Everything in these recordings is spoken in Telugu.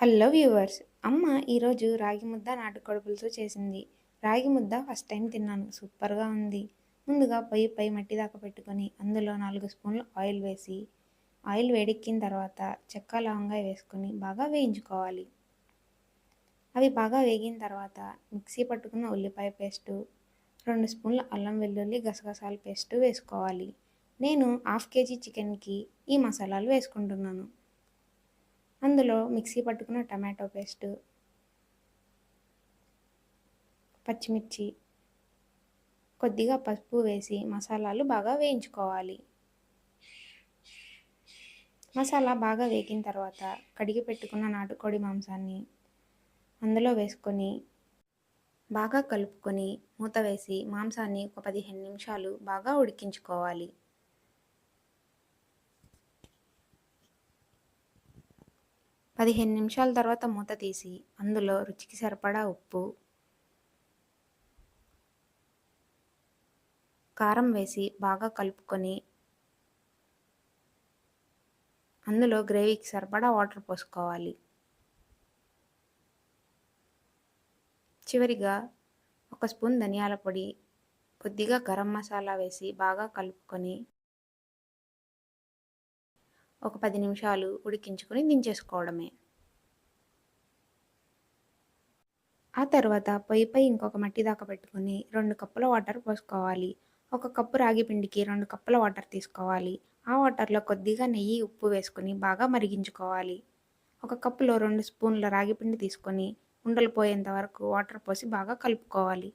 హలో వ్యూవర్స్ అమ్మ ఈరోజు రాగి ముద్ద నాటుకోడి పులుసు చేసింది. రాగి ముద్ద ఫస్ట్ టైం తిన్నాను సూపర్గా ఉంది. ముందుగా పొయ్యి పై మట్టి దాకా పెట్టుకొని అందులో నాలుగు స్పూన్లు ఆయిల్ వేసి ఆయిల్ వేడెక్కిన తర్వాత చెక్క లవంగా వేసుకొని బాగా వేయించుకోవాలి. అవి బాగా వేగిన తర్వాత మిక్సీ పట్టుకున్న ఉల్లిపాయ పేస్టు రెండు స్పూన్ల అల్లం వెల్లుల్లి గసగసాల పేస్టు వేసుకోవాలి. నేను హాఫ్ కేజీ చికెన్కి ఈ మసాలాలు వేసుకుంటున్నాను. అందులో మిక్సీ పట్టుకున్న టమాటో పేస్ట్ పచ్చిమిర్చి కొద్దిగా పసుపు వేసి మసాలాలు బాగా వేయించుకోవాలి. మసాలా బాగా వేగిన తర్వాత కడిగి పెట్టుకున్న నాటుకోడి మాంసాన్ని అందులో వేసుకొని బాగా కలుపుకొని మూత వేసి మాంసాన్ని ఒక పదిహేను నిమిషాలు బాగా ఉడికించుకోవాలి. పదిహేను నిమిషాల తర్వాత మూత తీసి అందులో రుచికి సరిపడా ఉప్పు కారం వేసి బాగా కలుపుకొని అందులో గ్రేవీకి సరిపడా వాటర్ పోసుకోవాలి. చివరిగా ఒక స్పూన్ ధనియాల పొడి కొద్దిగా గరం మసాలా వేసి బాగా కలుపుకొని ఒక పది నిమిషాలు ఉడికించుకొని దించేసుకోవడమే. ఆ తర్వాత పొయ్యిపై ఇంకొక మట్టి దాకా పెట్టుకొని రెండు కప్పుల వాటర్ పోసుకోవాలి. ఒక కప్పు రాగి పిండికి రెండు కప్పుల వాటర్ తీసుకోవాలి. ఆ వాటర్లో కొద్దిగా నెయ్యి ఉప్పు వేసుకొని బాగా మరిగించుకోవాలి. ఒక కప్పులో రెండు స్పూన్ల రాగి పిండి తీసుకొని ఉండలు పోయేంత వరకు వాటర్ పోసి బాగా కలుపుకోవాలి.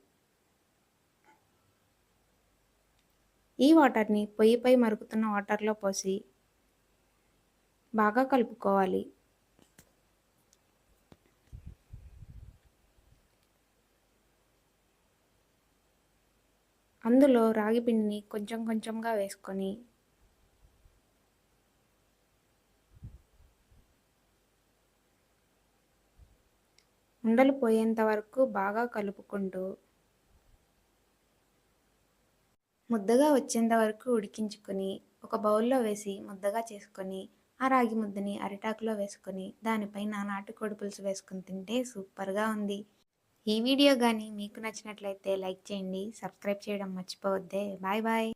ఈ వాటర్ని పొయ్యిపై మరుగుతున్న వాటర్లో పోసి బాగా కలుపుకోవాలి. అందులో రాగి పిండిని కొంచెం కొంచెంగా వేసుకొని ఉండలు పోయేంత వరకు బాగా కలుపుకుంటూ ముద్దగా వచ్చేంత వరకు ఉడికించుకొని ఒక బౌల్లో వేసి ముద్దగా చేసుకొని ఆ రాగి ముద్దని అరిటాకులో వేసుకొని దానిపైన నాటుకోడి పులుసు వేసుకొని తింటే సూపర్గా ఉంది. ఈ వీడియో కానీ మీకు నచ్చినట్లయితే లైక్ చేయండి సబ్స్క్రైబ్ చేయడం మర్చిపోవద్దే. Bye bye.